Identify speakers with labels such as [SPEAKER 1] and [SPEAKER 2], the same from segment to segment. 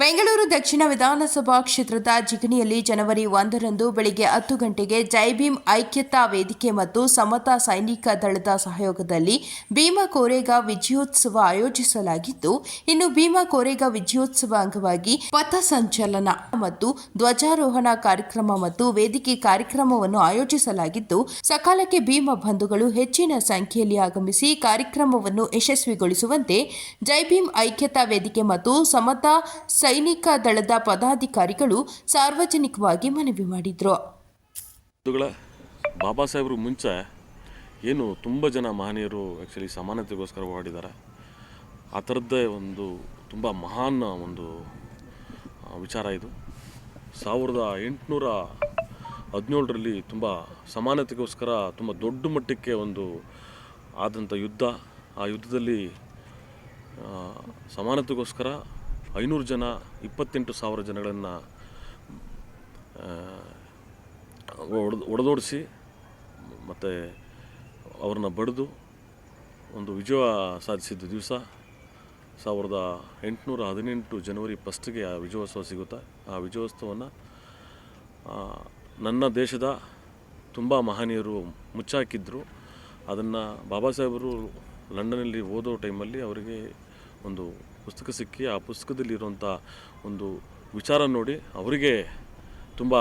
[SPEAKER 1] ಬೆಂಗಳೂರು ದಕ್ಷಿಣ ವಿಧಾನಸಭಾ ಕ್ಷೇತ್ರದ ಜಿಗಣಿಯಲ್ಲಿ ಜನವರಿ ಒಂದರಂದು ಬೆಳಿಗ್ಗೆ ಹತ್ತು ಗಂಟೆಗೆ ಜೈ ಭೀಮ್ ಐಕ್ಯತಾ ವೇದಿಕೆ ಮತ್ತು ಸಮತಾ ಸೈನಿಕ ದಳದ ಸಹಯೋಗದಲ್ಲಿ ಭೀಮಾ ಕೋರೆಗ ವಿಜಯೋತ್ಸವ ಆಯೋಜಿಸಲಾಗಿದ್ದು ಇನ್ನು ಭೀಮಾ ಕೋರೆಗ ವಿಜಯೋತ್ಸವ ಅಂಗವಾಗಿ ಸಂಚಲನ ಮತ್ತು ಧ್ವಜಾರೋಹಣ ಕಾರ್ಯಕ್ರಮ ಮತ್ತು ವೇದಿಕೆ ಕಾರ್ಯಕ್ರಮವನ್ನು ಆಯೋಜಿಸಲಾಗಿದ್ದು ಸಕಾಲಕ್ಕೆ ಭೀಮಾ ಬಂಧುಗಳು ಹೆಚ್ಚಿನ ಸಂಖ್ಯೆಯಲ್ಲಿ ಆಗಮಿಸಿ ಕಾರ್ಯಕ್ರಮವನ್ನು ಯಶಸ್ವಿಗೊಳಿಸುವಂತೆ ಜೈ ಭೀಮ್ ಐಕ್ಯತಾ ವೇದಿಕೆ ಮತ್ತು ಸಮತಾ ಸೈನಿಕ ದಳದ ಪದಾಧಿಕಾರಿಗಳು ಸಾರ್ವಜನಿಕವಾಗಿ ಮನವಿ ಮಾಡಿದರು
[SPEAKER 2] ಬಾಬಾ ಸಾಹೇಬ್ರಿಗೆ ಮುಂಚೆ ಏನು ತುಂಬ ಜನ ಮಹನೀಯರು ಆ್ಯಕ್ಚುಲಿ ಸಮಾನತೆಗೋಸ್ಕರ ಓಡಿದ್ದಾರೆ ಆ ಥರದ್ದೇ ಒಂದು ತುಂಬ ಮಹಾನ್ ಒಂದು ವಿಚಾರ ಇದು ಸಾವಿರದ ಎಂಟುನೂರ ಹದಿನೇಳರಲ್ಲಿ ತುಂಬ ಸಮಾನತೆಗೋಸ್ಕರ ತುಂಬ ದೊಡ್ಡ ಮಟ್ಟಕ್ಕೆ ಒಂದು ಆದಂಥ ಯುದ್ಧ ಆ ಯುದ್ಧದಲ್ಲಿ ಸಮಾನತೆಗೋಸ್ಕರ ಐನೂರು ಜನ ಇಪ್ಪತ್ತೆಂಟು ಸಾವಿರ ಜನಗಳನ್ನು ಒಡೆದು ಒಡೆದೋಡಿಸಿ ಮತ್ತು ಅವ್ರನ್ನ ಬಡಿದು ಒಂದು ವಿಜಯ ಸಾಧಿಸಿದ್ದ ದಿವಸ ಸಾವಿರದ ಎಂಟುನೂರ ಹದಿನೆಂಟು ಜನವರಿ ಫಸ್ಟ್ಗೆ ಆ ವಿಜಯೋತ್ಸವ ಸಿಗುತ್ತೆ ಆ ವಿಜಯೋತ್ಸವವನ್ನು ನನ್ನ ದೇಶದ ತುಂಬ ಮಹನೀಯರು ಮುಚ್ಚಾಕಿದ್ದರು ಅದನ್ನು ಬಾಬಾ ಸಾಹೇಬರು ಲಂಡನಲ್ಲಿ ಓದೋ ಟೈಮಲ್ಲಿ ಅವರಿಗೆ ಒಂದು ಪುಸ್ತಕ ಸಿಕ್ಕಿ ಆ ಪುಸ್ತಕದಲ್ಲಿರುವಂಥ ಒಂದು ವಿಚಾರ ನೋಡಿ ಅವರಿಗೆ ತುಂಬ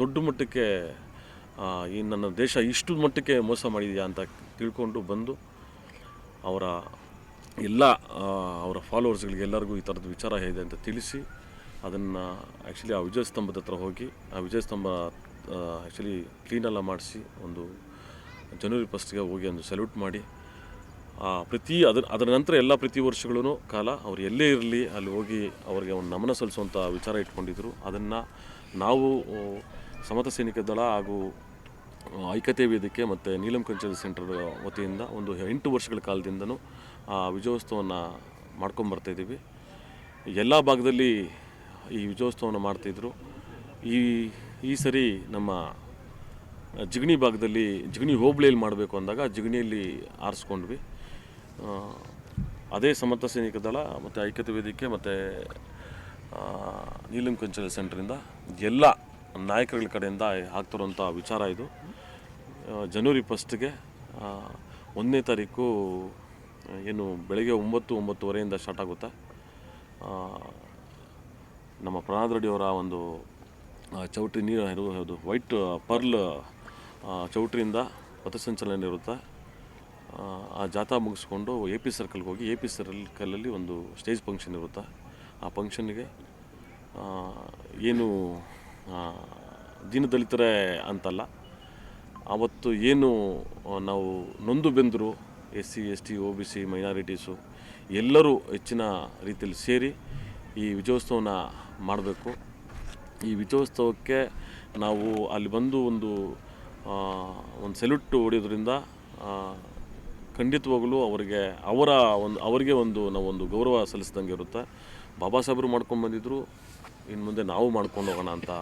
[SPEAKER 2] ದೊಡ್ಡ ಮಟ್ಟಕ್ಕೆ ಈ ನನ್ನ ದೇಶ ಇಷ್ಟು ಮಟ್ಟಕ್ಕೆ ಮೋಸ ಮಾಡಿದೆಯಾ ಅಂತ ತಿಳ್ಕೊಂಡು ಬಂದು ಅವರ ಎಲ್ಲ ಅವರ ಫಾಲೋವರ್ಸ್ಗಳಿಗೆ ಎಲ್ಲರಿಗೂ ಈ ಥರದ ವಿಚಾರ ಇದೆ ಅಂತ ತಿಳಿಸಿ ಅದನ್ನು ಆ್ಯಕ್ಚುಲಿ ಆ ವಿಜಯ ಸ್ತಂಭದ ಹತ್ರ ಹೋಗಿ ಆ ವಿಜಯ ಸ್ತಂಭ ಆ್ಯಕ್ಚುಲಿ ಕ್ಲೀನೆಲ್ಲ ಮಾಡಿಸಿ ಒಂದು ಜನವರಿ ಫಸ್ಟ್ಗೆ ಹೋಗಿ ಒಂದು ಸೆಲ್ಯೂಟ್ ಮಾಡಿ ಪ್ರತಿ ಅದರ ಅದರ ನಂತರ ಎಲ್ಲ ಪ್ರತಿ ವರ್ಷಗಳೂ ಕಾಲ ಅವರು ಎಲ್ಲೇ ಇರಲಿ ಅಲ್ಲಿ ಹೋಗಿ ಅವರಿಗೆ ಒಂದು ನಮನ ಸಲ್ಲಿಸುವಂಥ ವಿಚಾರ ಇಟ್ಕೊಂಡಿದ್ರು ಅದನ್ನು ನಾವು ಸಮತ ಸೈನಿಕ ದಳ ಹಾಗೂ ಐಕ್ಯತೆ ವೇದಿಕೆ ಮತ್ತು ನೀಲಂ ಕಂಚದ ಸೆಂಟರ್ ವತಿಯಿಂದ ಒಂದು ಎಂಟು ವರ್ಷಗಳ ಕಾಲದಿಂದನೂ ಆ ವಿಜಯೋತ್ಸವವನ್ನು ಮಾಡ್ಕೊಂಬರ್ತಾಯಿದ್ದೀವಿ ಎಲ್ಲ ಭಾಗದಲ್ಲಿ ಈ ವಿಜಯೋತ್ಸವವನ್ನು ಮಾಡ್ತಿದ್ರು ಈ ಈ ಸರಿ ನಮ್ಮ ಜಿಗಣಿ ಭಾಗದಲ್ಲಿ ಜಿಗಣಿ ಹೋಬಳಿಯಲ್ಲಿ ಮಾಡಬೇಕು ಅಂದಾಗ ಜಿಗಣಿಯಲ್ಲಿ ಆರಿಸ್ಕೊಂಡ್ವಿ ಅದೇ ಸಮರ್ಥ ಸೈನಿಕ ದಳ ಮತ್ತು ಐಕ್ಯತೆ ವೇದಿಕೆ ಮತ್ತು ನೀಲಂ ಕಂಚಲ ಸೆಂಟ್ರಿಂದ ಎಲ್ಲ ನಾಯಕರುಗಳ ಕಡೆಯಿಂದ ಆಗ್ತಿರುವಂಥ ವಿಚಾರ ಇದು ಜನವರಿ ಫಸ್ಟ್ಗೆ ಒಂದನೇ ತಾರೀಕು ಏನು ಬೆಳಗ್ಗೆ ಒಂಬತ್ತು ಒಂಬತ್ತುವರೆಯಿಂದ ಸ್ಟಾರ್ಟ್ ಆಗುತ್ತೆ ನಮ್ಮ ಪ್ರಹ್ಲಾದ್ ರೆಡ್ಡಿಯವರ ಒಂದು ಚೌಟ್ರಿ ನೀರು ಇರುವುದು ವೈಟ್ ಪರ್ಲ್ ಚೌಟ್ರಿಯಿಂದ ಪಥಸಂಚಲನ ಇರುತ್ತೆ ಆ ಜಾಥಾ ಮುಗಿಸ್ಕೊಂಡು ಎ ಪಿ ಸರ್ಕಲ್ಗೆ ಹೋಗಿ ಎ ಪಿ ಸರ್ಕಲಲ್ಲಿ ಒಂದು ಸ್ಟೇಜ್ ಫಂಕ್ಷನ್ ಇರುತ್ತೆ ಆ ಫಂಕ್ಷನ್ಗೆ ಏನು ದೀನದಲಿತರೇ ಅಂತಲ್ಲ ಆವತ್ತು ಏನು ನಾವು ನೊಂದು ಬೆಂದರು S C S T O B C minorities ಎಲ್ಲರೂ ಹೆಚ್ಚಿನ ರೀತಿಯಲ್ಲಿ ಸೇರಿ ಈ ವಿಜಯೋತ್ಸವನ ಮಾಡಬೇಕು ಈ ವಿಜಯೋತ್ಸವಕ್ಕೆ ನಾವು ಅಲ್ಲಿ ಬಂದು ಒಂದು ಒಂದು ಸೆಲ್ಯೂಟ್ ಹೊಡೆಯೋದ್ರಿಂದ ಖಂಡಿತವಾಗಲೂ ಅವರಿಗೆ ಅವರ ಒಂದು ಅವರಿಗೆ ಒಂದು ನಾವೊಂದು ಗೌರವ ಸಲ್ಲಿಸಿದಂಗೆ ಇರುತ್ತೆ ಬಾಬಾ ಸಾಹೇಬರು ಮಾಡ್ಕೊಂಡು ಬಂದಿದ್ದರು ಇನ್ನು ಮುಂದೆ ನಾವು ಮಾಡ್ಕೊಂಡು ಹೋಗೋಣ ಅಂತ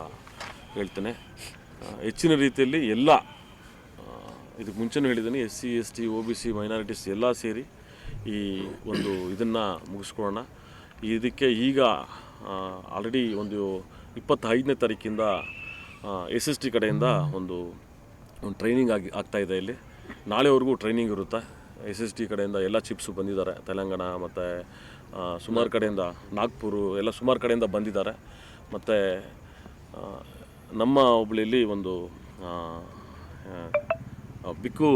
[SPEAKER 2] ಹೇಳ್ತೇನೆ ಹೆಚ್ಚಿನ ರೀತಿಯಲ್ಲಿ ಎಲ್ಲ ಇದಕ್ಕೆ ಮುಂಚೆನೂ ಹೇಳಿದ್ದೀನಿ S C S T O B C minorities ಎಲ್ಲ ಸೇರಿ ಈ ಒಂದು ಇದನ್ನು ಮುಗಿಸ್ಕೊಳ್ಳೋಣ ಇದಕ್ಕೆ ಈಗ ಆಲ್ರೆಡಿ ಒಂದು ಇಪ್ಪತ್ತೈದನೇ ತಾರೀಕಿಂದ ಎಸ್ ಎಸ್ ಟಿ ಕಡೆಯಿಂದ ಒಂದು ಒಂದು ಟ್ರೈನಿಂಗ್ ಆಗಿ ಆಗ್ತಾಯಿದೆ ಇಲ್ಲಿ ನಾಳೆವರೆಗೂ ಟ್ರೈನಿಂಗ್ ಇರುತ್ತೆ ಎಸ್ ಎಸ್ ಟಿ ಕಡೆಯಿಂದ ಎಲ್ಲ ಚಿಪ್ಸು ಬಂದಿದ್ದಾರೆ ತೆಲಂಗಾಣ ಮತ್ತು ಸುಮಾರು ಕಡೆಯಿಂದ ನಾಗ್ಪುರು ಎಲ್ಲ ಸುಮಾರು ಕಡೆಯಿಂದ ಬಂದಿದ್ದಾರೆ ಮತ್ತು ನಮ್ಮ ಹುಬ್ಳಿಯಲ್ಲಿ ಒಂದು ಬಿಕ್ಕು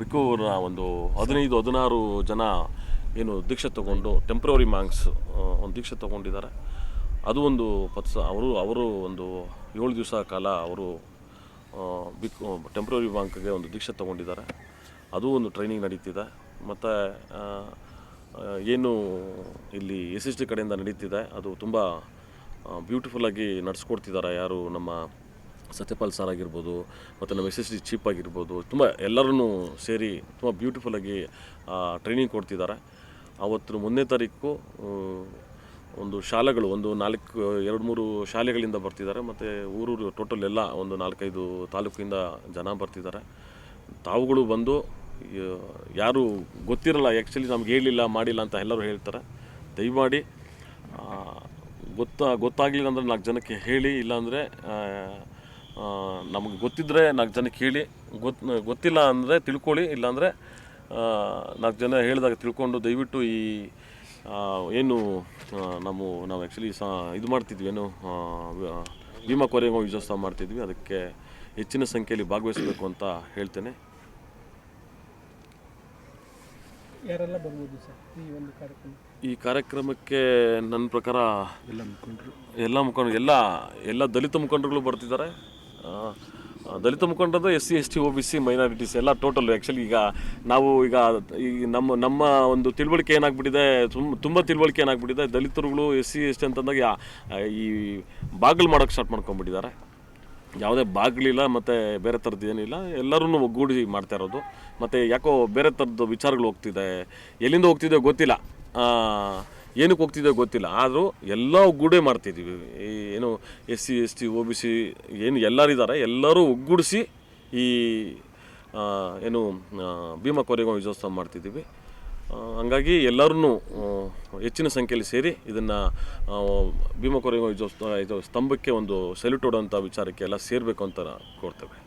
[SPEAKER 2] ಬಿಕ್ಕೂರ ಒಂದು ಹದಿನೈದು ಹದಿನಾರು ಜನ ಏನು ದೀಕ್ಷೆ ತಗೊಂಡು ಟೆಂಪ್ರವರಿ ಮಾಂಕ್ಸ್ ಒಂದು ದೀಕ್ಷೆ ತೊಗೊಂಡಿದ್ದಾರೆ ಅದು ಒಂದು ಪತ್ಸ ಅವರು ಅವರು ಒಂದು ಏಳು ದಿವಸ ಕಾಲ ಅವರು ಬಿಕ್ಕು ಟೆಂಪ್ರವರಿ ಮಾಂಕ್ಗೆ ಒಂದು ದೀಕ್ಷೆ ತೊಗೊಂಡಿದ್ದಾರೆ ಅದು ಒಂದು ಟ್ರೈನಿಂಗ್ ನಡೀತಿದೆ ಮತ್ತು ಏನು ಇಲ್ಲಿ ಎಸ್ ಎಸ್ ಡಿ ಕಡೆಯಿಂದ ನಡೀತಿದೆ ಅದು ತುಂಬ ಬ್ಯೂಟಿಫುಲ್ಲಾಗಿ ನಡೆಸ್ಕೊಡ್ತಿದ್ದಾರೆ ಯಾರು ನಮ್ಮ ಸತ್ಯಪಾಲ್ ಸರ್ ಆಗಿರ್ಬೋದು ಮತ್ತು ನಮ್ಮ ಎಸ್ ಎಸ್ ಡಿ ಚೀಫ್ ಆಗಿರ್ಬೋದು ತುಂಬ ಎಲ್ಲರೂ ಸೇರಿ ತುಂಬ ಬ್ಯೂಟಿಫುಲ್ಲಾಗಿ ಟ್ರೈನಿಂಗ್ ಕೊಡ್ತಿದ್ದಾರೆ ಆವತ್ತು ಮೊನ್ನೆ ತಾರೀಕು ಒಂದು ಶಾಲೆಗಳು ಒಂದು ನಾಲ್ಕು ಎರಡು ಮೂರು ಶಾಲೆಗಳಿಂದ ಬರ್ತಿದ್ದಾರೆ ಮತ್ತು ಊರೂರು ಟೋಟಲ್ ಎಲ್ಲ ಒಂದು ನಾಲ್ಕೈದು ತಾಲೂಕಿಂದ ಜನ ಬರ್ತಿದ್ದಾರೆ ತಾವುಗಳು ಬಂದು ಯಾರೂ ಗೊತ್ತಿರಲ್ಲ ಆ್ಯಕ್ಚುಲಿ ನಮ್ಗೆ ಹೇಳಿಲ್ಲ ಮಾಡಿಲ್ಲ ಅಂತ ಎಲ್ಲರೂ ಹೇಳ್ತಾರೆ ದಯಮಾಡಿ ಗೊತ್ತಾ ಗೊತ್ತಾಗಲಿಲ್ಲ ಅಂದರೆ ನಾಲ್ಕು ಜನಕ್ಕೆ ಹೇಳಿ ಇಲ್ಲಾಂದರೆ ನಮಗೆ ಗೊತ್ತಿದ್ದರೆ ನಾಲ್ಕು ಜನಕ್ಕೆ ಹೇಳಿ ಗೊತ್ ಗೊತ್ತಿಲ್ಲ ಅಂದರೆ ತಿಳ್ಕೊಳ್ಳಿ ಇಲ್ಲಾಂದರೆ ನಾಲ್ಕು ಜನ ಹೇಳಿದಾಗ ತಿಳ್ಕೊಂಡು ದಯವಿಟ್ಟು ಈ ಏನು ನಾವು ನಾವು ಆ್ಯಕ್ಚುಲಿ ಸಹ ಇದು ಮಾಡ್ತಿದ್ವಿ ಏನು ಭೀಮಾ ಕೊರೆಯೋ ವಿಜಯೋತ್ಸವ ಮಾಡ್ತಿದ್ವಿ ಅದಕ್ಕೆ ಹೆಚ್ಚಿನ ಸಂಖ್ಯೆಯಲ್ಲಿ ಭಾಗವಹಿಸಬೇಕು ಅಂತ ಹೇಳ್ತೇನೆ
[SPEAKER 3] ಸರ್ ಈ ಒಂದು ಕಾರ್ಯಕ್ರಮ ಈ ಕಾರ್ಯಕ್ರಮಕ್ಕೆ
[SPEAKER 2] ನನ್ನ ಪ್ರಕಾರ ಎಲ್ಲ ಮುಖಂಡರು ಎಲ್ಲ ಮುಖಂಡರು ಎಲ್ಲ ಎಲ್ಲ ದಲಿತ ಮುಖಂಡರುಗಳು ಬರ್ತಿದ್ದಾರೆ ದಲಿತ ಮುಖಂಡರದ್ದು S C S T O B C minorities ಎಲ್ಲ ಟೋಟಲ್ ಆ್ಯಕ್ಚುಲಿ ಈಗ ನಾವು ಈಗ ಈ ನಮ್ಮ ನಮ್ಮ ಒಂದು ತಿಳುವಳಿಕೆ ಏನಾಗ್ಬಿಟ್ಟಿದೆ ತುಂಬ ತುಂಬ ತಿಳುವಳಿಕೆ ಏನಾಗ್ಬಿಟ್ಟಿದೆ ದಲಿತರುಗಳು ಎಸ್ ಸಿ ಎಸ್ ಟಿ ಅಂತಂದಾಗ ಈ ಬಾಗಿಲು ಮಾಡೋಕ್ಕೆ ಸ್ಟಾರ್ಟ್ ಮಾಡ್ಕೊಂಡ್ಬಿಟ್ಟಿದ್ದಾರೆ ಯಾವುದೇ ಬಾಗಿಲಿಲ್ಲ ಮತ್ತು ಬೇರೆ ಥರದ್ದು ಏನಿಲ್ಲ ಎಲ್ಲರೂ ಒಗ್ಗೂಡಿ ಮಾಡ್ತಾ ಇರೋದು ಮತ್ತು ಯಾಕೋ ಬೇರೆ ಥರದ್ದು ವಿಚಾರಗಳು ಹೋಗ್ತಿದೆ ಎಲ್ಲಿಂದ ಹೋಗ್ತಿದೆ ಗೊತ್ತಿಲ್ಲ ಏನಕ್ಕೆ ಹೋಗ್ತಿದ್ದೆ ಗೊತ್ತಿಲ್ಲ ಆದರೂ ಎಲ್ಲ ಒಗ್ಗೂಡೇ ಮಾಡ್ತಿದ್ದೀವಿ ಈ ಏನು S C S T O B C ಏನು ಎಲ್ಲರಿದ್ದಾರೆ ಎಲ್ಲರೂ ಒಗ್ಗೂಡಿಸಿ ಈ ಏನು ಭೀಮಾ ಕೊರೆಗಾಂವ್ ವಿಜಯೋತ್ಸವ ಮಾಡ್ತಿದ್ದೀವಿ ಹಂಗಾಗಿ ಎಲ್ಲರೂ ಹೆಚ್ಚಿನ ಸಂಖ್ಯೆಯಲ್ಲಿ ಸೇರಿ ಇದನ್ನು ಭೀಮಕೋರಗ ಇದು ಸ್ತಂಭಕ್ಕೆ ಒಂದು ಸೆಲ್ಯೂಟ್ ಕೊಡುವಂಥ ವಿಚಾರಕ್ಕೆ ಎಲ್ಲ ಸೇರಬೇಕು ಅಂತ ಕೋರ್ತೇವೆ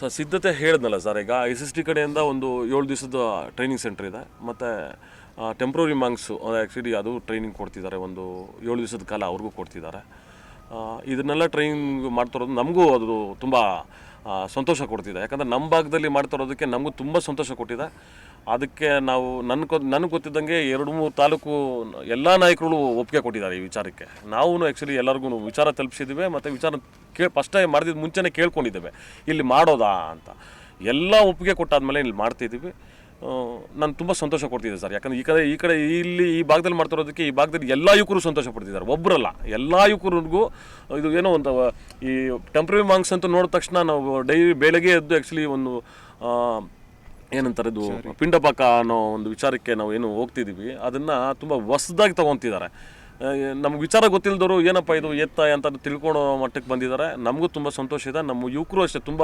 [SPEAKER 2] ಸರ್ ಸಿದ್ಧತೆ ಹೇಳಿದ್ನಲ್ಲ ಸರ್ ಈಗ ಎಸ್ ಎಸ್ ಟಿ ಕಡೆಯಿಂದ ಒಂದು ಏಳು ದಿವಸದ ಟ್ರೈನಿಂಗ್ ಸೆಂಟರ್ ಇದೆ ಮತ್ತು ಟೆಂಪ್ರರಿ ಮಾಂಗ್ಸು ಆ್ಯಕ್ಚುಲಿ ಅದು ಟ್ರೈನಿಂಗ್ ಕೊಡ್ತಿದ್ದಾರೆ ಒಂದು ಏಳು ದಿವಸದ ಕಾಲ ಅವ್ರಿಗೂ ಕೊಡ್ತಿದ್ದಾರೆ ಇದನ್ನೆಲ್ಲ ಟ್ರೈನಿಂಗ್ ಮಾಡ್ತಿರೋದು ನಮಗೂ ಅದು ತುಂಬ ಸಂತೋಷ ಕೊಡ್ತಿದೆ ಯಾಕಂದರೆ ನಮ್ಮ ಭಾಗದಲ್ಲಿ ಮಾಡ್ತಿರೋದಕ್ಕೆ ನಮಗೂ ತುಂಬ ಸಂತೋಷ ಕೊಟ್ಟಿದೆ ಅದಕ್ಕೆ ನಾವು ನನ್ನ ನನಗೆ ಗೊತ್ತಿದ್ದಂಗೆ ಎರಡು ಮೂರು ತಾಲೂಕು ಎಲ್ಲ ನಾಯಕರುಗಳು ಒಪ್ಪಿಗೆ ಕೊಟ್ಟಿದ್ದಾರೆ ಈ ವಿಚಾರಕ್ಕೆ ನಾವು ಆ್ಯಕ್ಚುಲಿ ಎಲ್ಲರಿಗೂ ವಿಚಾರ ತಲುಪಿಸಿದ್ದೀವಿ ಮತ್ತು ವಿಚಾರ ಕೇಳಿ ಫಸ್ಟ್ ಟೈಮ್ ಮಾಡಿದ ಮುಂಚೆನೇ ಕೇಳ್ಕೊಂಡಿದ್ದೇವೆ ಇಲ್ಲಿ ಮಾಡೋದಾ ಅಂತ ಎಲ್ಲ ಒಪ್ಪಿಗೆ ಕೊಟ್ಟಾದ್ಮೇಲೆ ಇಲ್ಲಿ ಮಾಡ್ತಿದ್ದೀವಿ ನಾನು ತುಂಬ ಸಂತೋಷ ಕೊಡ್ತಿದ್ದೆ ಸರ್ ಯಾಕಂದರೆ ಈ ಕಡೆ ಈ ಕಡೆ ಇಲ್ಲಿ ಈ ಭಾಗದಲ್ಲಿ ಮಾಡ್ತಿರೋದಕ್ಕೆ ಈ ಭಾಗದಲ್ಲಿ ಎಲ್ಲ ಯುವಕರು ಸಂತೋಷ ಪಡ್ತಿದ್ದಾರೆ ಒಬ್ಬರಲ್ಲ ಎಲ್ಲ ಯುವಕರಿಗೂ ಇದು ಏನೋ ಒಂದು ಈ ಟೆಂಪ್ರರಿ ಮಾಂಗ್ಸ್ ಅಂತ ನೋಡಿದ ತಕ್ಷಣ ನಾವು ಡೈಲಿ ಬೆಳಗ್ಗೆ ಎದ್ದು ಆ್ಯಕ್ಚುಲಿ ಒಂದು ಏನಂತಾರೆ ಇದು ಪಿಂಡಪಾಕ ಅನ್ನೋ ಒಂದು ವಿಚಾರಕ್ಕೆ ನಾವು ಏನು ಹೋಗ್ತಿದ್ದೀವಿ ಅದನ್ನು ತುಂಬ ಹೊಸದಾಗಿ ತೊಗೊತಿದ್ದಾರೆ ನಮ್ಗೆ ವಿಚಾರ ಗೊತ್ತಿಲ್ಲದವರು ಏನಪ್ಪ ಇದು ಎತ್ತ ಅಂತ ತಿಳ್ಕೊಳೋ ಮಟ್ಟಕ್ಕೆ ಬಂದಿದ್ದಾರೆ ನಮಗೂ ತುಂಬ ಸಂತೋಷ ಇದೆ ನಮ್ಮ ಯುವಕರು ಅಷ್ಟೇ ತುಂಬ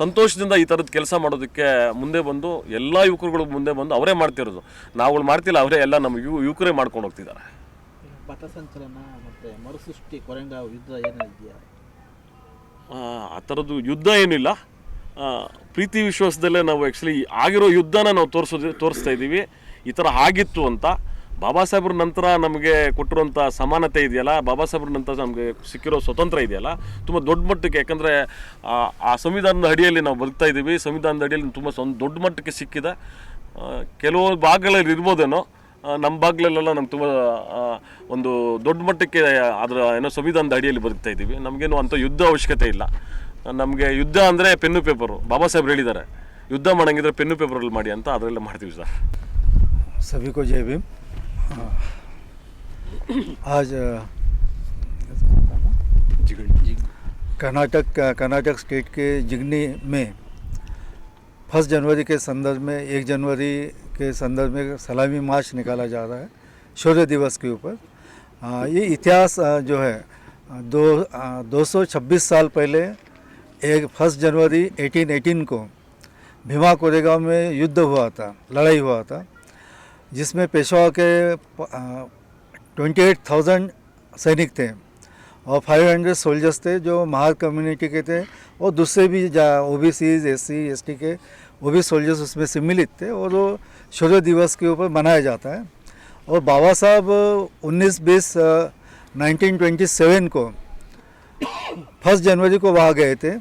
[SPEAKER 2] ಸಂತೋಷದಿಂದ ಈ ಥರದ್ದು ಕೆಲಸ ಮಾಡೋದಕ್ಕೆ ಮುಂದೆ ಬಂದು ಎಲ್ಲ ಯುವಕರುಗಳು ಮುಂದೆ ಬಂದು ಅವರೇ ಮಾಡ್ತಿರೋದು ನಾವುಗಳು ಮಾಡ್ತಿಲ್ಲ ಅವರೇ ಎಲ್ಲ ನಮ್ಮ ಯುವ ಯುವಕರೇ ಮಾಡ್ಕೊಂಡು ಹೋಗ್ತಿದ್ದಾರೆ ಪಥಸಂಚಲನ ಮತ್ತು ಮರುಸೃಷ್ಟಿ ಯುದ್ಧ ಏನಿದೆಯಾ ಆ ಥರದ್ದು ಯುದ್ಧ ಏನಿಲ್ಲ ಪ್ರೀತಿ ವಿಶ್ವಾಸದಲ್ಲೇ ನಾವು ಆ್ಯಕ್ಚುಲಿ ಆಗಿರೋ ಯುದ್ಧನ ನಾವು ತೋರಿಸೋದು ತೋರಿಸ್ತಾ ಇದ್ದೀವಿ ಈ ಥರ ಆಗಿತ್ತು ಅಂತ ಬಾಬಾ ಸಾಹೇಬ್ರ ನಂತರ ನಮಗೆ ಕೊಟ್ಟಿರುವಂಥ ಸಮಾನತೆ ಇದೆಯಲ್ಲ ಬಾಬಾ ಸಾಹೇಬ್ರ ನಂತರ ನಮಗೆ ಸಿಕ್ಕಿರೋ ಸ್ವತಂತ್ರ ಇದೆಯಲ್ಲ ತುಂಬ ದೊಡ್ಡ ಮಟ್ಟಕ್ಕೆ ಯಾಕಂದರೆ ಆ ಸಂವಿಧಾನದ ಅಡಿಯಲ್ಲಿ ನಾವು ಬದುಕ್ತಾ ಇದ್ದೀವಿ ಸಂವಿಧಾನದ ಅಡಿಯಲ್ಲಿ ತುಂಬ ದೊಡ್ಡ ಮಟ್ಟಕ್ಕೆ ಸಿಕ್ಕಿದೆ ಕೆಲವು ಭಾಗಗಳಲ್ಲಿ ಇರ್ಬೋದೇನೋ ನಮ್ಮ ಭಾಗಲೆಲ್ಲ ನಮ್ಗೆ ತುಂಬ ಒಂದು ದೊಡ್ಡ ಮಟ್ಟಕ್ಕೆ ಅದರ ಏನೋ ಸಂವಿಧಾನದ ಅಡಿಯಲ್ಲಿ ಬದುಕ್ತಾ ಇದ್ದೀವಿ ನಮಗೇನು ಅಂಥ ಯುದ್ಧ ಅವಶ್ಯಕತೆ ಇಲ್ಲ ನಮಗೆ ಯುದ್ಧ ಅಂದರೆ ಪೆನ್ನು ಪೇಪರು ಬಾಬಾ ಸಾಹೇಬ್ರು ಹೇಳಿದ್ದಾರೆ ಯುದ್ಧ ಮಾಡೋಂಗಿದ್ರೆ ಪೆನ್ನು ಪೇಪರಲ್ಲಿ ಮಾಡಿ ಅಂತ ಅದರಲ್ಲೇ ಮಾಡ್ತೀವಿ ಸರ್
[SPEAKER 4] ಸಭಿಕೋ ಜೈ ಭೀಮ್ आज कर्नाटक कर्नाटक स्टेट के जिगनी में फर्स्ट जनवरी के संदर्भ में एक जनवरी के संदर्भ में सलामी मार्च निकाला जा रहा है शौर्य दिवस के ऊपर ये इतिहास जो है दो दो सौ साल पहले एक फर्स्ट जनवरी 1818 को भीमा कोरेगांव में युद्ध हुआ था लड़ाई हुआ था जिसमें पेशवा के ट्वेंटी एट थाउजेंड सैनिक थे और फाइव हंड्रेड सोल्जर्स थे जो महार कम्युनिटी के थे और दूसरे भी O B C S C S T के वो भी सोल्जर्स उसमें सम्मिलित थे और वो शौर्य दिवस के ऊपर मनाया जाता है और बाबा साहब उन्नीस बीस नाइनटीन ट्वेंटी सेवन को फर्स्ट जनवरी को वहाँ गए थे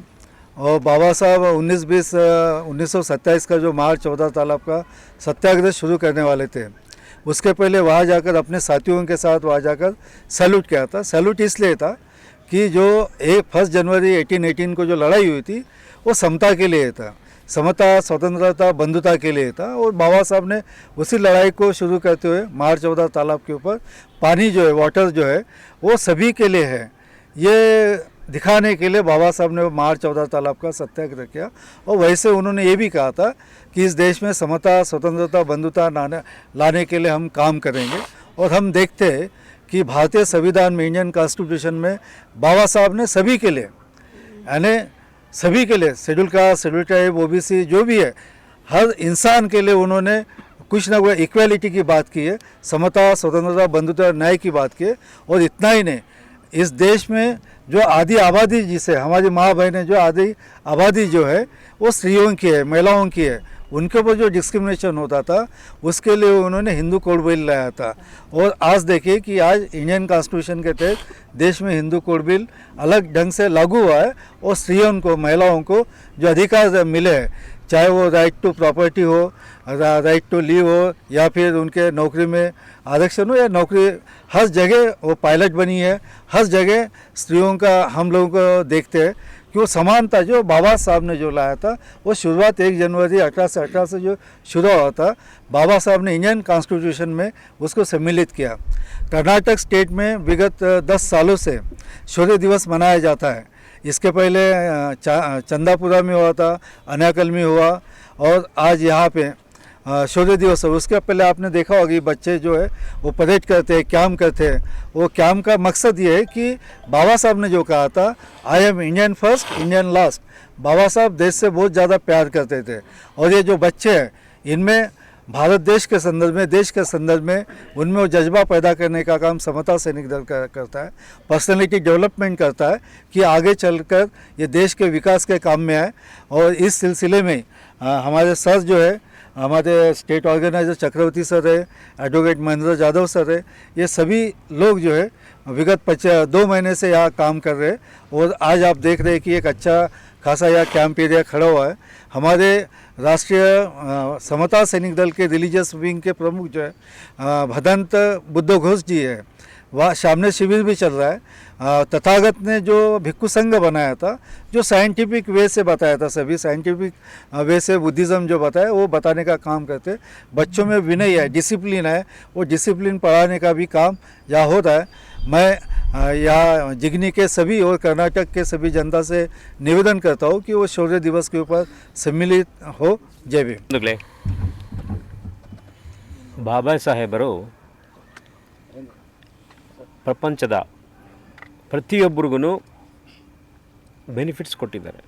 [SPEAKER 4] और बाबा साहब उन्नीस बीस उन्नीस सौ सत्ताईस का जो मार्च चौदह तालाब का सत्याग्रह शुरू करने वाले थे उसके पहले वहाँ जाकर अपने साथियों के साथ वहाँ जाकर सैल्यूट किया था सैल्यूट इसलिए था कि जो एक फर्स्ट जनवरी 1818 को जो लड़ाई हुई थी वो समता के लिए था समता स्वतंत्रता बंधुता के लिए था और बाबा साहब ने उसी लड़ाई को शुरू करते हुए मार्च चौदह तालाब के ऊपर पानी जो है वाटर जो है वो सभी के लिए है ये दिखाने के लिए बाबा साहब ने मार चौदह तालाब का सत्याग्रह किया और वैसे उन्होंने ये भी कहा था कि इस देश में समता स्वतंत्रता बंधुता लाने के लिए हम काम करेंगे और हम देखते हैं कि भारतीय संविधान में इंडियन कॉन्स्टिट्यूशन में बाबा साहब ने सभी के लिए यानी सभी के लिए शेड्यूल कास्ट शेड्यूल ट्राइब ओ जो भी है हर इंसान के लिए उन्होंने कुछ ना कुछ इक्वेलिटी की बात की है समता स्वतंत्रता बंधुता न्याय की बात की है और इतना ही नहीं इस देश में जो आधी आबादी जिसे हमारी माँ बहनें जो आधी आबादी जो है वो स्त्रियों की है महिलाओं की है उनके ऊपर जो डिस्क्रिमिनेशन होता था उसके लिए उन्होंने हिंदू कोड बिल लाया था और आज देखिए कि आज इंडियन कॉन्स्टिट्यूशन के तहत देश में हिंदू कोड बिल अलग ढंग से लागू हुआ है और स्त्रियों को महिलाओं को जो अधिकार मिले हैं चाहे वो राइट टू प्रॉपर्टी हो राइट टू लीव हो या फिर उनके नौकरी में आरक्षण हो या नौकरी हर जगह वो पायलट बनी है हर जगह स्त्रियों का हम लोगों को देखते हैं कि वो समानता जो बाबा साहब ने जो लाया था वो शुरुआत एक जनवरी अठारह से अठारह से जो शुरू हुआ था बाबा साहब ने इंडियन कॉन्स्टिट्यूशन में उसको सम्मिलित किया कर्नाटक स्टेट में विगत दस सालों से शौर्य दिवस मनाया जाता है इसके पहले चंदापुरा में हुआ था अनाकल में हुआ और आज यहाँ पे शौर्य दिवस है उसके पहले आपने देखा होगा कि बच्चे जो है वो परेड करते हैं क्याम करते हैं वो क्याम का मकसद ये है कि बाबा साहब ने जो कहा था I am Indian first Indian last Baba Saheb देश से बहुत ज़्यादा प्यार करते थे और ये जो बच्चे हैं इनमें भारत देश के संदर्भ में देश के संदर्भ में उनमें वो जज्बा पैदा करने का काम समता सैनिक दल कर, करता है पर्सनैलिटी डेवलपमेंट करता है कि आगे चलकर ये देश के विकास के काम में आए और इस सिलसिले में आ, हमारे सर जो है हमारे स्टेट ऑर्गेनाइजर चक्रवर्ती सर है एडवोकेट महेंद्र यादव सर है ये सभी लोग जो है विगत पचास दो महीने से यहाँ काम कर रहे हैं और आज आप देख रहे हैं कि एक अच्छा खासा यह कैंप एरिया खड़ा हुआ है हमारे राष्ट्रीय समता सैनिक दल के रिलीजियस विंग के प्रमुख जो है भदंत बुद्ध घोष जी है वहाँ सामने शिविर भी चल रहा है तथागत ने जो भिक्खु संघ बनाया था जो साइंटिफिक वे से बताया था सभी साइंटिफिक वे से बुद्धिज़्म जो बताया वो बताने का काम करते बच्चों में विनय है डिसिप्लिन है वो डिसिप्लिन पढ़ाने का भी काम यहाँ होता है मैं यहाँ जिग्नी के सभी और कर्नाटक के सभी जनता से निवेदन करता हूँ कि वो शौर्य दिवस के ऊपर सम्मिलित हो जय भी
[SPEAKER 5] बाबा रो ಪ್ರಪಂಚದ ಪ್ರತಿಯೊಬ್ಬರಿಗೂ ಬೆನಿಫಿಟ್ಸ್ ಕೊಟ್ಟಿದ್ದಾರೆ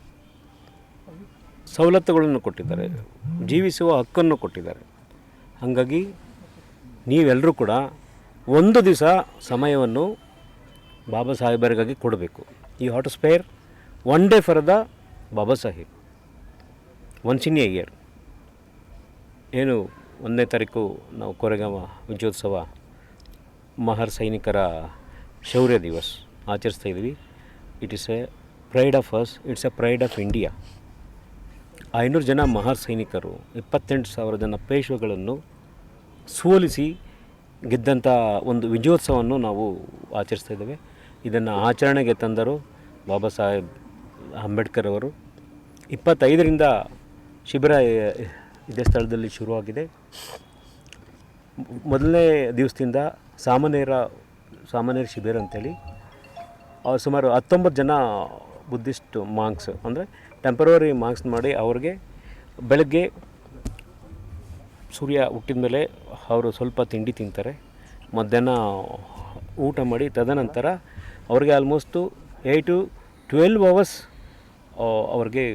[SPEAKER 5] ಸವಲತ್ತುಗಳನ್ನು ಕೊಟ್ಟಿದ್ದಾರೆ ಜೀವಿಸುವ ಹಕ್ಕನ್ನು ಕೊಟ್ಟಿದ್ದಾರೆ ಹಾಗಾಗಿ ನೀವೆಲ್ಲರೂ ಕೂಡ ಒಂದು ದಿವಸ ಸಮಯವನ್ನು ಬಾಬಾ ಸಾಹೇಬರಿಗಾಗಿ ಕೊಡಬೇಕು ಈ hot spare one day for the Baba Saheb once in a year ಏನು ಒಂದನೇ ತಾರೀಕು ನಾವು ಕೊರೆಗಾಮ ವಿಜಯೋತ್ಸವ ಮಹರ್ ಸೈನಿಕರ ಶೌರ್ಯ ದಿವಸ್ ಆಚರಿಸ್ತಾ ಇದ್ದೀವಿ it is a pride of us it's a pride of India ಐನೂರು ಜನ ಮಹರ್ ಸೈನಿಕರು ಇಪ್ಪತ್ತೆಂಟು ಸಾವಿರ ಜನ ಪೇಶ್ವಗಳನ್ನು ಸೋಲಿಸಿ ಗೆದ್ದಂಥ ಒಂದು ವಿಜಯೋತ್ಸವವನ್ನು ನಾವು ಆಚರಿಸ್ತಾ ಇದ್ದೇವೆ ಇದನ್ನು ಆಚರಣೆಗೆ ತಂದರು ಬಾಬಾ ಸಾಹೇಬ್ ಅಂಬೇಡ್ಕರ್ ಅವರು ಇಪ್ಪತ್ತೈದರಿಂದ ಶಿಬಿರ ಇದೇ ಸ್ಥಳದಲ್ಲಿ ಶುರುವಾಗಿದೆ ಮೊದಲನೇ ದಿವಸದಿಂದ ಸಾಮಾನ್ಯರ ಸಾಮಾನ್ಯರ ಶಿಬಿರ ಅಂತೇಳಿ ಸುಮಾರು ಹತ್ತೊಂಬತ್ತು ಜನ ಬುದ್ಧಿಸ್ಟ್ ಮಾಂಕ್ಸ್ ಅಂದರೆ ಟೆಂಪ್ರವರಿ ಮಾಂಕ್ಸ್ ಮಾಡಿ ಅವ್ರಿಗೆ ಬೆಳಗ್ಗೆ ಸೂರ್ಯ ಹುಟ್ಟಿದ ಮೇಲೆ ಅವರು ಸ್ವಲ್ಪ ತಿಂಡಿ ತಿಂತಾರೆ ಮಧ್ಯಾಹ್ನ ಊಟ ಮಾಡಿ ತದನಂತರ ಅವ್ರಿಗೆ ಆಲ್ಮೋಸ್ಟು ಏಯ್ಟು ಟ್ವೆಲ್ವ್ ಅವರ್ಸ್ ಅವ್ರಿಗೆ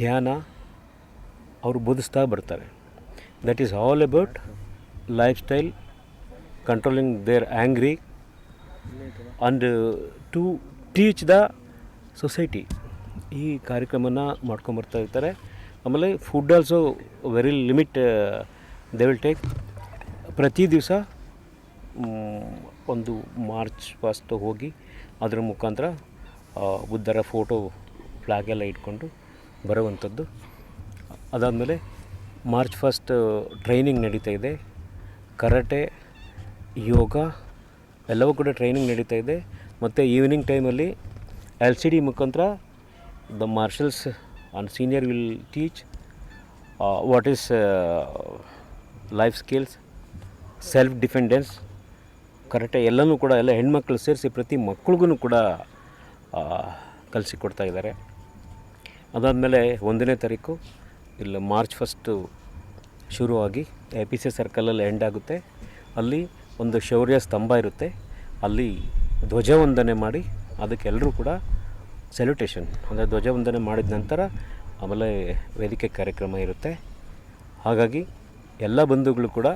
[SPEAKER 5] ಧ್ಯಾನ ಅವರು ಬೋಧಿಸ್ತಾ ಬರ್ತಾರೆ that is all about life style controlling their angry and to teach the society ಈ ಕಾರ್ಯಕ್ರಮನ ಮಾಡ್ಕೊಂಬರ್ತಾ ಇರ್ತಾರೆ ಆಮೇಲೆ food also very limit they will take ಪ್ರತಿ ದಿವಸ ಒಂದು ಮಾರ್ಚ್ ಫಾಸ್ಟ್ ಹೋಗಿ ಅದರ ಮುಖಾಂತರ ಬುದ್ಧರ ಫೋಟೋ ಫ್ಲಾಗ್ ಎಲ್ಲ ಇಟ್ಕೊಂಡು ಬರುವಂಥದ್ದು ಅದಾದಮೇಲೆ ಮಾರ್ಚ್ ಫಸ್ಟ್ ಟ್ರೈನಿಂಗ್ uh, ನಡೀತಾ ಇದೆ ಕರಾಟೆ ಯೋಗ ಎಲ್ಲವೂ ಕೂಡ ಟ್ರೈನಿಂಗ್ ನಡೀತಾ ಇದೆ ಮತ್ತು ಈವ್ನಿಂಗ್ ಟೈಮಲ್ಲಿ ಎಲ್ ಸಿ ಡಿ ಮುಖಾಂತರ the marshals on senior will teach what is life skills self defence correct ಎಲ್ಲನೂ ಕೂಡ ಎಲ್ಲ ಹೆಣ್ಮಕ್ಳು ಸೇರಿಸಿ ಪ್ರತಿ ಮಕ್ಳಿಗೂ ಕೂಡ ಕಲಿಸಿಕೊಡ್ತಾ ಇದ್ದಾರೆ ಅದಾದಮೇಲೆ ಒಂದನೇ ತಾರೀಕು ಇಲ್ಲಿ ಮಾರ್ಚ್ ಫಸ್ಟು ಶುರುವಾಗಿ ಎ ಪಿ ಸಿ ಸರ್ಕಲಲ್ಲಿ ಎಂಡ್ ಆಗುತ್ತೆ ಅಲ್ಲಿ ಒಂದು ಶೌರ್ಯ ಸ್ತಂಭ ಇರುತ್ತೆ ಅಲ್ಲಿ ಧ್ವಜವಂದನೆ ಮಾಡಿ ಅದಕ್ಕೆಲ್ಲರೂ ಕೂಡ ಸೆಲ್ಯುಟೇಷನ್ ಅಂದರೆ ಧ್ವಜವಂದನೆ ಮಾಡಿದ ನಂತರ ಆಮೇಲೆ ವೇದಿಕೆ ಕಾರ್ಯಕ್ರಮ ಇರುತ್ತೆ ಹಾಗಾಗಿ ಎಲ್ಲ ಬಂಧುಗಳು ಕೂಡ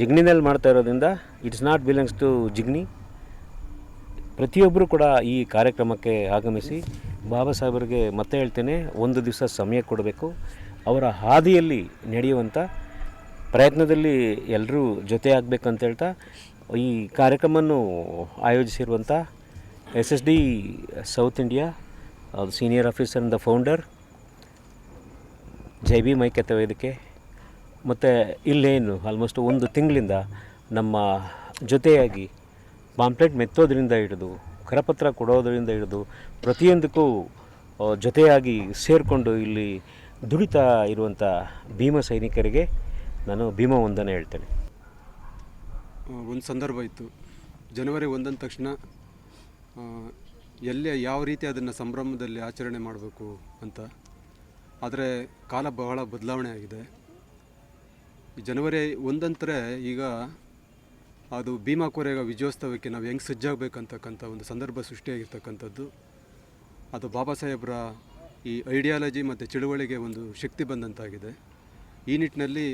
[SPEAKER 5] ಜಿಗ್ನಿನಲ್ಲಿ ಮಾಡ್ತಾ ಇರೋದ್ರಿಂದ it's not belongs to Jigni ಪ್ರತಿಯೊಬ್ಬರು ಕೂಡ ಈ ಕಾರ್ಯಕ್ರಮಕ್ಕೆ ಆಗಮಿಸಿ ಬಾಬಾ ಸಾಹೇಬರಿಗೆ ಮತ್ತೆ ಹೇಳ್ತೇನೆ ಒಂದು ದಿವಸ ಸಮಯ ಕೊಡಬೇಕು ಅವರ ಹಾದಿಯಲ್ಲಿ ನಡೆಯುವಂಥ ಪ್ರಯತ್ನದಲ್ಲಿ ಎಲ್ಲರೂ ಜೊತೆ ಆಗಬೇಕಂತ ಹೇಳ್ತಾ ಈ ಕಾರ್ಯಕ್ರಮವನ್ನು ಆಯೋಜಿಸಿರುವಂಥ S S D South India senior officer the founder ಜೈ ಬಿ ಮೈಕೆತ್ತ ವೇದಿಕೆ ಮತ್ತು ಇಲ್ಲೇನು ಆಲ್ಮೋಸ್ಟ್ ಒಂದು ತಿಂಗಳಿಂದ ನಮ್ಮ ಜೊತೆಯಾಗಿ ಪಾಂಪ್ಲೆಟ್ ಮೆತ್ತೋದ್ರಿಂದ ಹಿಡಿದು ಕರಪತ್ರ ಕೊಡೋದರಿಂದ ಹಿಡಿದು ಪ್ರತಿಯೊಂದಕ್ಕೂ ಜೊತೆಯಾಗಿ ಸೇರಿಕೊಂಡು ಇಲ್ಲಿ ದುಡಿತಾ ಇರುವಂಥ ಭೀಮ ಸೈನಿಕರಿಗೆ ನಾನು ಭೀಮ ವಂದನೆ ಹೇಳ್ತೇನೆ
[SPEAKER 6] ಒಂದು ಸಂದರ್ಭ ಇತ್ತು ಜನವರಿ ಒಂದಂದ ತಕ್ಷಣ ಎಲ್ಲಿ ಯಾವ ರೀತಿ ಅದನ್ನು ಸಂಭ್ರಮದಲ್ಲಿ ಆಚರಣೆ ಮಾಡಬೇಕು ಅಂತ ಆದರೆ ಕಾಲ ಬಹಳ ಬದಲಾವಣೆ ಆಗಿದೆ ಜನವರಿ ಒಂದಂತರೆ ಈಗ ಅದು ಭೀಮಾ ಕೋರೆಗ ವಿಜಯೋತ್ಸವಕ್ಕೆ ನಾವು ಹೆಂಗೆ ಸಜ್ಜಾಗಬೇಕಂತಕ್ಕಂಥ ಒಂದು ಸಂದರ್ಭ ಸೃಷ್ಟಿಯಾಗಿರ್ತಕ್ಕಂಥದ್ದು ಅದು ಬಾಬಾ ಸಾಹೇಬ್ರ ಈ ಐಡಿಯಾಲಜಿ ಮತ್ತು ಚಳುವಳಿಗೆ ಒಂದು ಶಕ್ತಿ ಬಂದಂತಾಗಿದೆ ಈ ನಿಟ್ಟಿನಲ್ಲಿ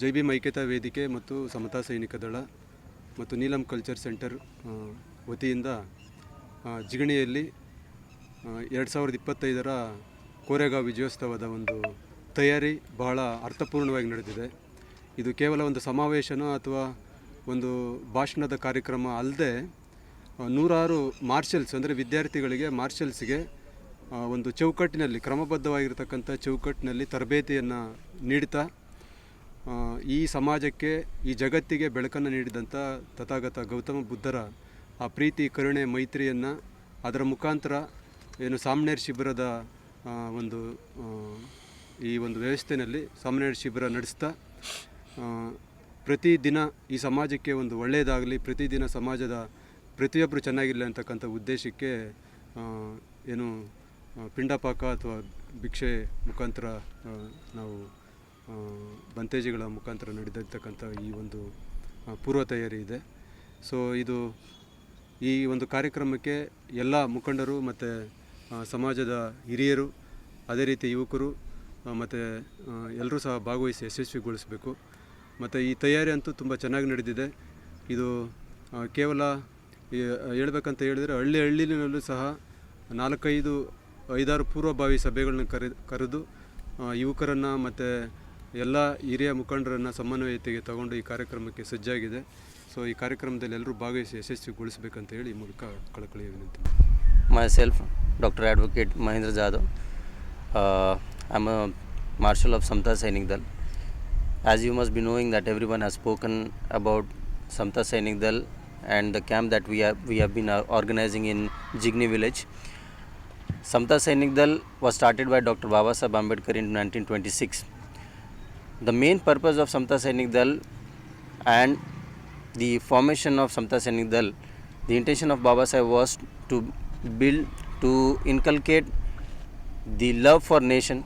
[SPEAKER 6] ಜೈ ಬಿ ಮೈಕೇತಾ ವೇದಿಕೆ ಮತ್ತು ಸಮತಾ ಸೈನಿಕ ದಳ ಮತ್ತು ನೀಲಂ ಕಲ್ಚರ್ ಸೆಂಟರ್ ವತಿಯಿಂದ ಜಿಗಣಿಯಲ್ಲಿ ಎರಡು ಸಾವಿರದ ಇಪ್ಪತ್ತೈದರ ಕೋರೆಗಾಂವ್ ವಿಜಯೋತ್ಸವದ ಒಂದು ತಯಾರಿ ಬಹಳ ಅರ್ಥಪೂರ್ಣವಾಗಿ ನಡೆದಿದೆ ಇದು ಕೇವಲ ಒಂದು ಸಮಾವೇಶನ ಅಥವಾ ಒಂದು ಭಾಷಣದ ಕಾರ್ಯಕ್ರಮ ಅಲ್ಲದೆ ನೂರಾರು ಮಾರ್ಷಲ್ಸ್ ಅಂದರೆ ವಿದ್ಯಾರ್ಥಿಗಳಿಗೆ ಮಾರ್ಷಲ್ಸ್ಗೆ ಒಂದು ಚೌಕಟ್ಟಿನಲ್ಲಿ ಕ್ರಮಬದ್ಧವಾಗಿರ್ತಕ್ಕಂಥ ಚೌಕಟ್ಟಿನಲ್ಲಿ ತರಬೇತಿಯನ್ನು ನೀಡ್ತಾ ಈ ಸಮಾಜಕ್ಕೆ ಈ ಜಗತ್ತಿಗೆ ಬೆಳಕನ್ನು ನೀಡಿದಂಥ ತಥಾಗತ ಗೌತಮ ಬುದ್ಧರ ಆ ಪ್ರೀತಿ ಕರುಣೆ ಮೈತ್ರಿಯನ್ನು ಅದರ ಮುಖಾಂತರ ಏನು ಸಾಮ್ನೇರ್ ಶಿಬಿರದ ಒಂದು ಈ ಒಂದು ವ್ಯವಸ್ಥೆಯಲ್ಲಿ ಸಾಮ್ನೇರ್ ಶಿಬಿರ ನಡೆಸ್ತಾ ಪ್ರತಿದಿನ ಈ ಸಮಾಜಕ್ಕೆ ಒಂದು ಒಳ್ಳೆಯದಾಗಲಿ ಪ್ರತಿದಿನ ಸಮಾಜದ ಪ್ರತಿಯೊಬ್ಬರು ಚೆನ್ನಾಗಿರಲಿ ಅಂತಕ್ಕಂಥ ಉದ್ದೇಶಕ್ಕೆ ಏನು ಪಿಂಡಪಾಕ ಅಥವಾ ಭಿಕ್ಷೆ ಮುಖಾಂತರ ನಾವು ಬಂತೇಜಿಗಳ ಮುಖಾಂತರ ನಡೆದಿರ್ತಕ್ಕಂಥ ಈ ಒಂದು ಪೂರ್ವ ತಯಾರಿ ಇದೆ ಸೊ ಇದು ಈ ಒಂದು ಕಾರ್ಯಕ್ರಮಕ್ಕೆ ಎಲ್ಲ ಮುಖಂಡರು ಮತ್ತು ಸಮಾಜದ ಹಿರಿಯರು ಅದೇ ರೀತಿ ಯುವಕರು ಮತ್ತು ಎಲ್ಲರೂ ಸಹ ಭಾಗವಹಿಸಿ ಯಶಸ್ವಿಗೊಳಿಸಬೇಕು ಮತ್ತು ಈ ತಯಾರಿ ಅಂತೂ ತುಂಬ ಚೆನ್ನಾಗಿ ನಡೆದಿದೆ ಇದು ಕೇವಲ ಹೇಳ್ಬೇಕಂತ ಹೇಳಿದರೆ ಹಳ್ಳಿ ಹಳ್ಳಿನಲ್ಲೂ ಸಹ ನಾಲ್ಕೈದು ಐದಾರು ಪೂರ್ವಭಾವಿ ಸಭೆಗಳನ್ನ ಕರೆ ಕರೆದು ಯುವಕರನ್ನು ಮತ್ತು ಎಲ್ಲ ಹಿರಿಯ ಮುಖಂಡರನ್ನು ಸಮನ್ವಯತೆಗೆ ತಗೊಂಡು ಈ ಕಾರ್ಯಕ್ರಮಕ್ಕೆ ಸಜ್ಜಾಗಿದೆ ಸೊ ಈ ಕಾರ್ಯಕ್ರಮದಲ್ಲಿ ಎಲ್ಲರೂ ಭಾಗವಹಿಸಿ ಯಶಸ್ವಿಗೊಳಿಸಬೇಕಂತ ಹೇಳಿ ಈ ಮೂಲಕ ಕಳಕಳಿಯ
[SPEAKER 7] ವಿನಂತಿ myself doctor advocate Mahendra Jadhav I am marshal of Sainik Sainik Dal. As you must be knowing that everyone has spoken about Samta Sainik Dal and the camp that we have we have been organising in Jigni village Samta Sainik Dal was started by Dr. Baba Sahib Ambedkar in 1926. The main purpose of Samta Sainik Dal and the formation of Samta Sainik Dal, the intention of Baba Sahib was to build, to inculcate the love for nation,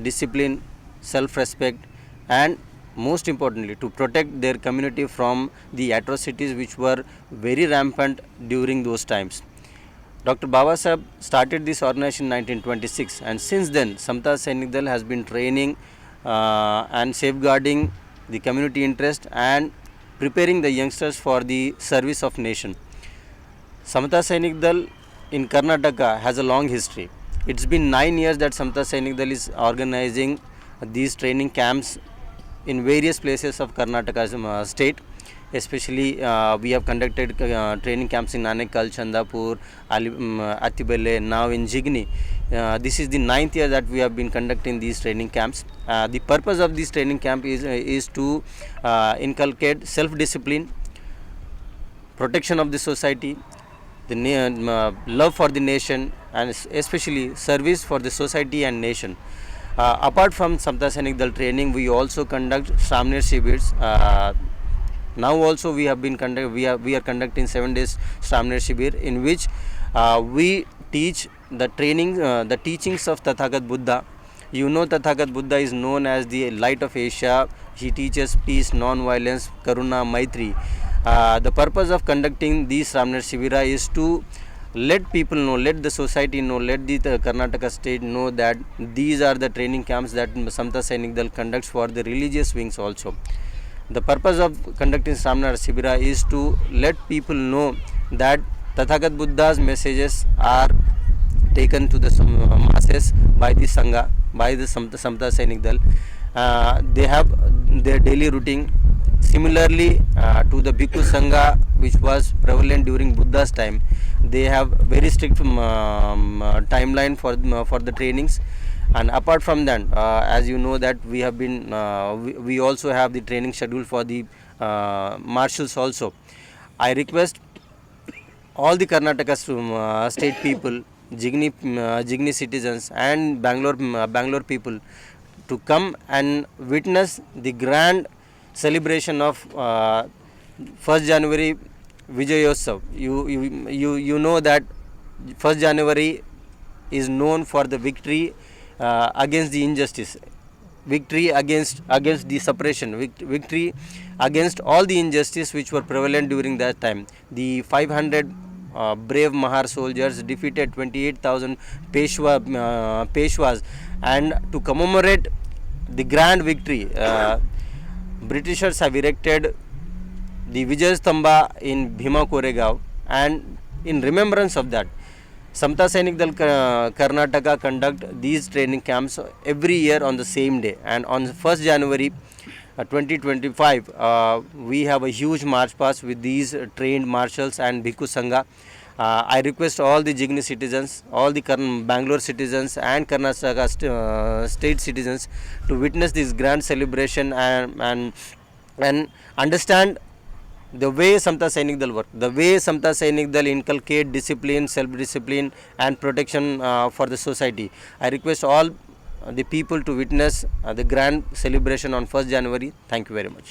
[SPEAKER 7] discipline, self-respect and most importantly to protect their community from the atrocities which were very rampant during those times. Dr. Baba Sahib started this organization in 1926 and since then Samta Senigdal has been training uh, and safeguarding the community interest and preparing the youngsters for the service of nation. Samta Senigdal in Karnataka has a long history. It's been 9 years that Samta Senigdal is organizing these training camps in various places of Karnataka uh, state especially uh, we have conducted uh, training camps in Nanekal, Chandapur, Ali, um, Atibele, now in Jigni. Uh, this is the ninth year that we have been conducting these training camps. Uh, the purpose of this training camp is, uh, is to uh, inculcate self-discipline, protection of the society, the uh, love for the nation and especially service for the society and nation. Uh, apart from Samta Sainik training, we also conduct Shramnir Shibirs, uh, now also we have been conduct we are we are conducting seven days stamina shibir in which uh, we teach the training uh, the teachings of tathagat buddha you know tathagat buddha is known as the light of asia he teaches peace non violence karuna maitri uh, the purpose of conducting these stamina Shivira is to let people know let the society know let the, the, karnataka state know that these are the training camps that samta sainik dal conducts for the religious wings also the purpose of conducting Samnar Sibira is to let people know that Tathagat Buddha's messages are taken to the masses by the Sangha, by the Samta, Samta Sainik Dal. Uh, they have their daily routine. Similarly uh, to the Bhikkhu Sangha which was prevalent during Buddha's time, they have very strict um, uh, timeline for, uh, for the trainings and apart from that uh, as you know that we have been uh, we, we, also have the training schedule for the uh, marshals also i request all the karnataka um, uh, state people jigni uh, jigni citizens and bangalore uh, bangalore people to come and witness the grand celebration of uh, 1st january vijayotsav you you you you know that 1st january is known for the victory uh, against the injustice victory against against the suppression victory against all the injustice which were prevalent during that time the 500 uh, brave mahar soldiers defeated 28000 peshwa uh, peshwas and to commemorate the grand victory uh, britishers have erected the vijay stamba in bhima koregaon and in remembrance of that Samta Sainik Dal Karnataka conduct these training camps every year on the same day and on 1st January uh, 2025 uh, we have a huge march past with these trained marshals and bhikkhu sangha uh, i request all the jigni citizens all the Karn bangalore citizens and karnataka st uh, state citizens to witness this grand celebration and and, and understand the way Samta Sainik Dal work, the way Samta Sainik Dal inculcate discipline, self-discipline and protection uh, for the society. I request all the people to witness uh, the grand celebration on 1st January. Thank you very much.